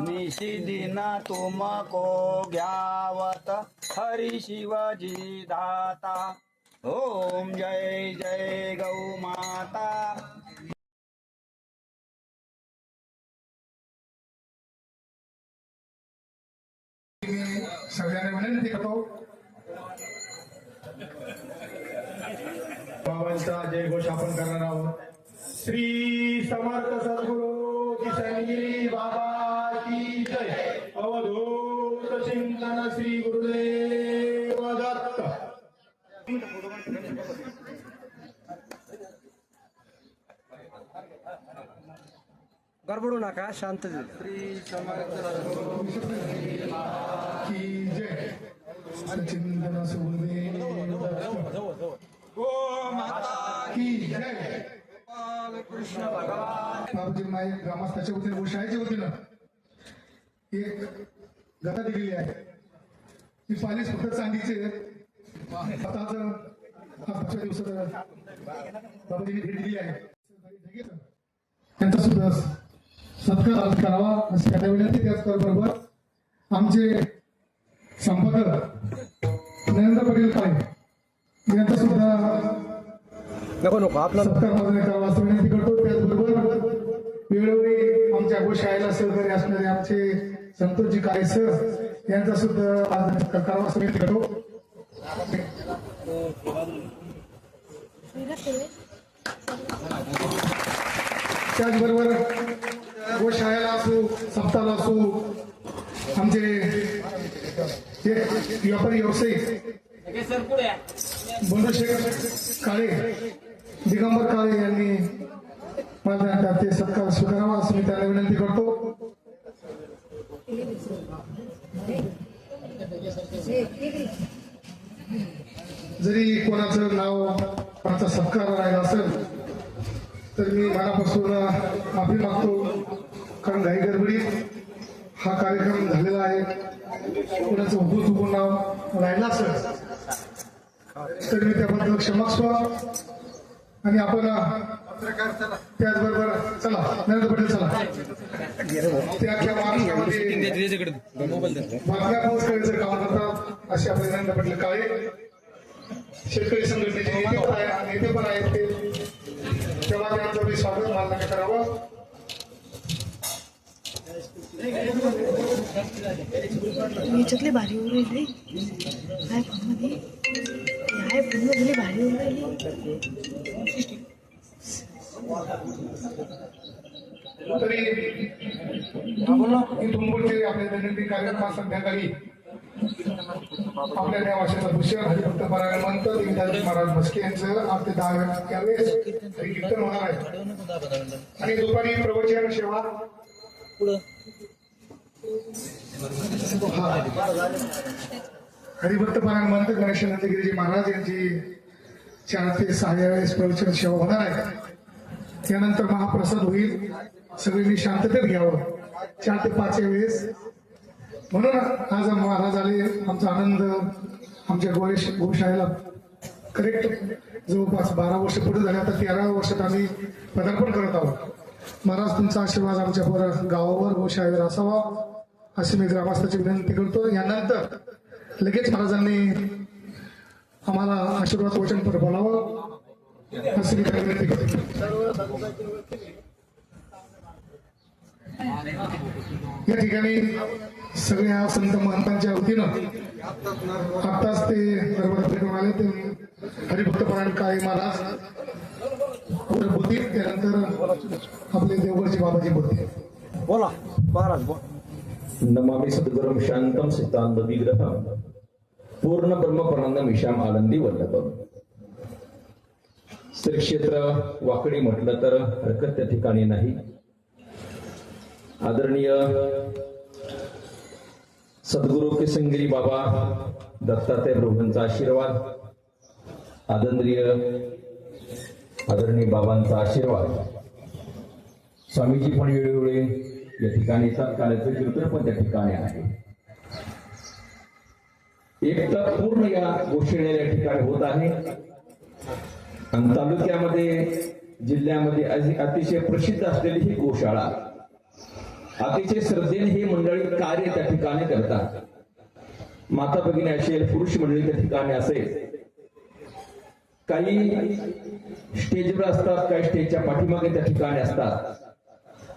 निशिदिना तुमको घ्यावत हरी शिवाजी दाता। ओम जय जय गौ माता। सगळ्यांना विनंती करतो. बाबांचा जयघोष आपण करणार आहोत. श्री समर्थ सद्गुरु किशनगिरी बाबा की जय. अवधूत चिंतन श्री गुरुदेव दत्त. गडबडू नका शांत की जय. चिंतन कृष्ण भगवान बाबूजी नाईक ग्रामस्थाच्या वतीनं गोशाळेच्या वतीनं एक गदा दिलेली आहे. ती पालीस फक्त चांदीचे आताच आजच्या दिवसात बाबाजींनी भेट दिली आहे. त्यांचा सुद्धा सत्कार करावा अशी आता विनंती त्याचबरोबर आमचे संपादक नरेंद्र पाटील काळे यांचा सुद्धा नको नको. आपलं सत्कार करावा असं विनंती वेळोवेळी आमच्या गोशाळेला सहकारी असणारे आमचे संतोषजी काळे सर यांचा सुद्धा करावा समिती करतो त्याचबरोबर गोशाळेला असो सप्ताला असो आमचे व्यापारी व्यावसायिक बंडूशेख काळे दिगंबर काळे यांनी माझ्या ते सत्कार स्वीकारावा असं मी त्यांना विनंती करतो. जरी कोणाचं नाव माझा सत्कार राहिला असेल तर मी मनापासून माफी मागतो. कारण घाई गडबडीत हा कार्यक्रम झालेला आहे. कोणाचं हुकू चुकून नाव राहिलं असेल तर मी त्याबद्दल क्षमास्व आणि आपण त्याचबरोबर चला. नरेंद्र पटेल चला. ते अख्ख्या महाराष्ट्रामध्ये बातम्या पाऊस करायचं काम करतात असे आपले नरेंद्र पटेल काळे. शेतकरी संघटनेचे नेते पण नेते पण आहेत ते. तेव्हा त्यांचं मी स्वागत मान्य करावं. याच्यातले भारी होऊन राहिले. काय फोनमध्ये काय फोनमधले भारी होऊन राहिले. तरी इथून पुढचे आपले दैनंदिन कार्यक्रम संध्याकाळी आपल्या देवाशाचा भूषण हरिभक्त पारायण मंत देवदास महाराज भस्के यांचं आपले दहा त्यावेळेस हरी कीर्तन होणार आहे आणि दुपारी प्रवचन सेवा हा. हरिभक्त पारायण गणेश नंदगिरीजी महाराज यांची चार ते सहा वेळेस प्रवचन सेवा होणार आहे त्यानंतर महाप्रसाद होईल. सगळ्यांनी शांततेत घ्यावं. चार ते पाच या वेळेस. म्हणून आज महाराज आले. आमचा आनंद आमच्या गोळेश गोशाळेला करेक्ट जवळपास बारा वर्ष पुढे झाले. आता तेराव्या वर्षात आम्ही पदार्पण करत आहोत. महाराज तुमचा आशीर्वाद आमच्या पोरा गावावर गोशाळेवर असावा अशी मी ग्रामस्थाची विनंती करतो. यानंतर लगेच महाराजांनी आम्हाला आशीर्वाद वचन पर बोलावं. अशी मी विनंती करतो. या ठिकाणी सगळ्या संत महंतांच्या वतीनं आत्ताच ते नर्मदा भेटून आले ते हरिभक्त परायण काळे महाराज. बुद्धी त्यानंतर आपले देवगडचे बाबाजी बुद्धी. बोला महाराज बोला. नमामि सद्गुरुं शान्तं सिद्धान्त विग्रहं. पूर्ण ब्रह्मपरानंदम ईशाम आनंदी वल्लभम. श्री क्षेत्र वाकडी म्हटलं तर हरकत त्या ठिकाणी नाही. आदरणीय सद्गुरु किसंगिरी बाबा दत्तात्रय प्रभूंचा आशीर्वाद आदरणीय आदरणीय बाबांचा आशीर्वाद. स्वामीजी पण वेळोवेळी या ठिकाणी सत्कार्याचं कीर्तन पण त्या ठिकाणी आहे. एक तर पूर्ण या गोष्टी या ठिकाणी होत आहे. आणि तालुक्यामध्ये जिल्ह्यामध्ये अतिशय प्रसिद्ध असलेली ही गोशाळा. अतिशय श्रद्धेने ही मंडळी कार्य त्या ठिकाणी करतात. माता भगिनी असेल पुरुष मंडळी त्या ठिकाणी असेल. काही स्टेजवर असतात काही स्टेजच्या पाठीमागे त्या ठिकाणी असतात.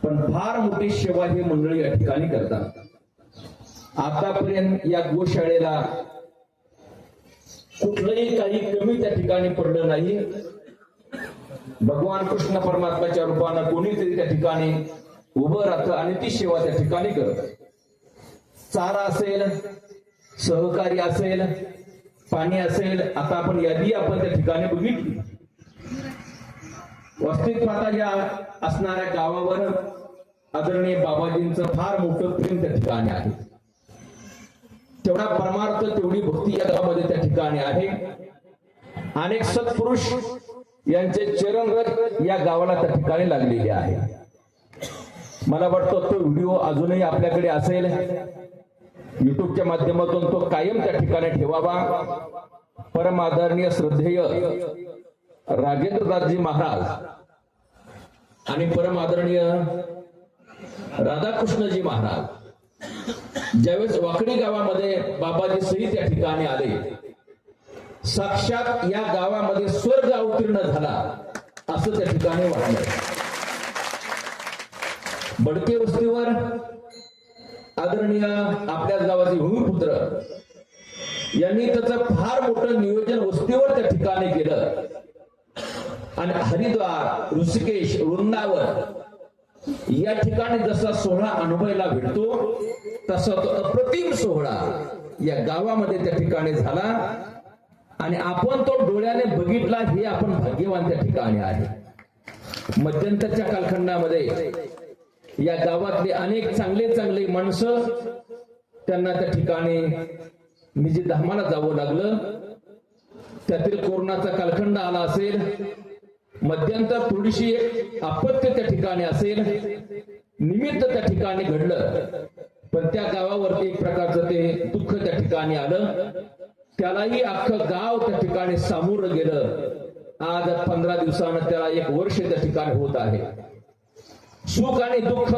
पण फार मोठी सेवा ही मंडळी या ठिकाणी करतात. आतापर्यंत या गोशाळेला कुठलंही काही कमी त्या ठिकाणी पडलं नाही. भगवान कृष्ण परमात्माच्या रूपानं कोणीतरी त्या ठिकाणी उभं राहतं आणि ती सेवा त्या ठिकाणी करत. चारा असेल सहकारी असेल पाणी असेल आता आपण यादी आपण त्या ठिकाणी बघितली. वस्तीत पाहता या असणाऱ्या गावावर आदरणीय बाबाजींचं फार मोठं प्रेम त्या ठिकाणी आहे. तेवढा परमार्थ तेवढी भक्ती या गावामध्ये त्या ठिकाणी आहे. अनेक सत्पुरुष यांचे चरणरथ या गावाला त्या ठिकाणी लागलेले आहे. मला वाटतं तो व्हिडिओ अजूनही आपल्याकडे असेल. युट्यूबच्या माध्यमातून तो कायम त्या ठिकाणी ठेवावा. परम आदरणीय श्रद्धेय राजेंद्रदासजी महाराज आणि परम आदरणीय राधाकृष्णजी महाराज. ज्यावेळेस वाकडी गावामध्ये बाबाजी सही त्या ठिकाणी आले साक्षात या गावामध्ये स्वर्ग अवतीर्ण झाला असं त्या ठिकाणी वाटलं. बडके वस्तीवर आदरणीय आपल्याच गावाचे भूमिपुत्र यांनी त्याचं फार मोठं नियोजन वस्तीवर त्या ठिकाणी केलं. आणि हरिद्वार ऋषिकेश वृंदावन या ठिकाणी जसा सोहळा अनुभवायला भेटतो तसा तो अप्रतिम सोहळा या गावामध्ये त्या ठिकाणी झाला. आणि आपण तो डोळ्याने बघितला हे आपण भाग्यवान त्या ठिकाणी आहे. मध्यंतरच्या कालखंडामध्ये या गावातले अनेक चांगले चांगले माणसं त्यांना त्या ठिकाणी निजी धामाला जावं लागलं. त्यातील कोरोनाचा कालखंड आला असेल मध्यंतर थोडीशी एक अपत्य त्या ठिकाणी असेल निमित्त त्या ठिकाणी घडलं पण त्या गावावरती एक प्रकारचं ते दुःख त्या ठिकाणी आलं. त्यालाही अख्खं गाव त्या ठिकाणी सामोरं गेलं. आज पंधरा दिवसानं त्याला एक वर्ष त्या ठिकाणी होत आहे. सुख आणि दुःख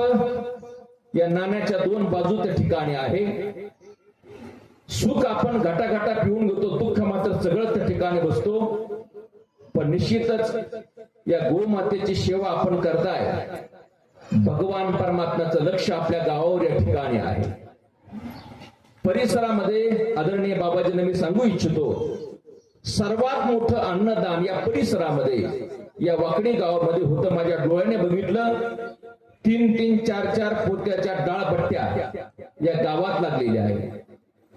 या नाण्याच्या दोन बाजू त्या ठिकाणी आहे. सुख आपण घटाघटा पिऊन घेतो दुःख मात्र सगळं त्या ठिकाणी बसतो. पण निश्चितच या गोमातेची सेवा आपण करताय. भगवान परमात्म्याचं लक्ष आपल्या गावावर या ठिकाणी आहे. परिसरामध्ये आदरणीय बाबाजींना मी सांगू इच्छितो सर्वात मोठं अन्नदान या परिसरामध्ये या वाकडी गावामध्ये होतं. माझ्या डोळ्याने बघितलं तीन तीन चार चार पोत्याच्या डाळपट्ट्या या गावात लागलेल्या आहेत.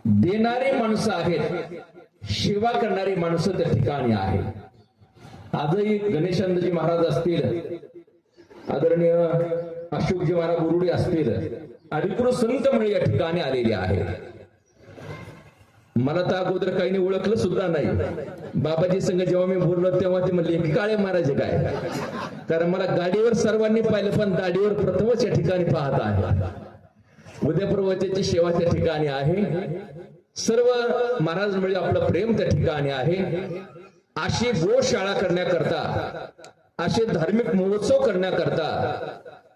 देणारी माणसं आहेत सेवा करणारी माणसं त्या ठिकाणी आहेत. आजही गणेशानंदजी महाराज असतील आदरणीय अशोकजी महाराज बुरुडे असतील अधिकृत संत मंडळी या ठिकाणी आलेले आहेत. मला तर अगोदर काहीने ओळखलं सुद्धा नाही. बाबाजी संघ जेव्हा मी बोललो तेव्हा ते म्हणले की काळे महाराज काय? कारण मला गाडीवर सर्वांनी पाहिलं पण दाढीवर प्रथमच या ठिकाणी पाहत आहे. उद्या प्रवचनाची सेवा त्या ठिकाणी आहे. सर्व महाराज म्हणजे आपलं प्रेम त्या ठिकाणी आहे. अशी गोशाळा करण्याकरता असे धार्मिक महोत्सव करण्याकरता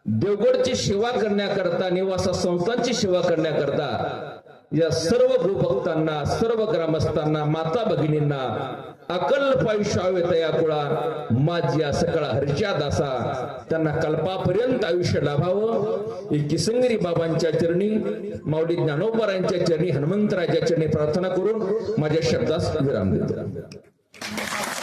देवगडची सेवा करण्याकरता निवासा संस्थांची सेवा करण्याकरता या सर्व गोभक्तांना सर्व ग्रामस्थांना माता भगिनींना अकल पायुष्यावे तया कुळा माझ्या सकळ हर्षा दासा त्यांना कल्पापर्यंत आयुष्य लाभावं. ही किसंगरी बाबांच्या चरणी माऊली ज्ञानोबरांच्या चरणी हनुमंतराच्या चरणी प्रार्थना करून माझ्या शब्दास विराम देतो. くださ。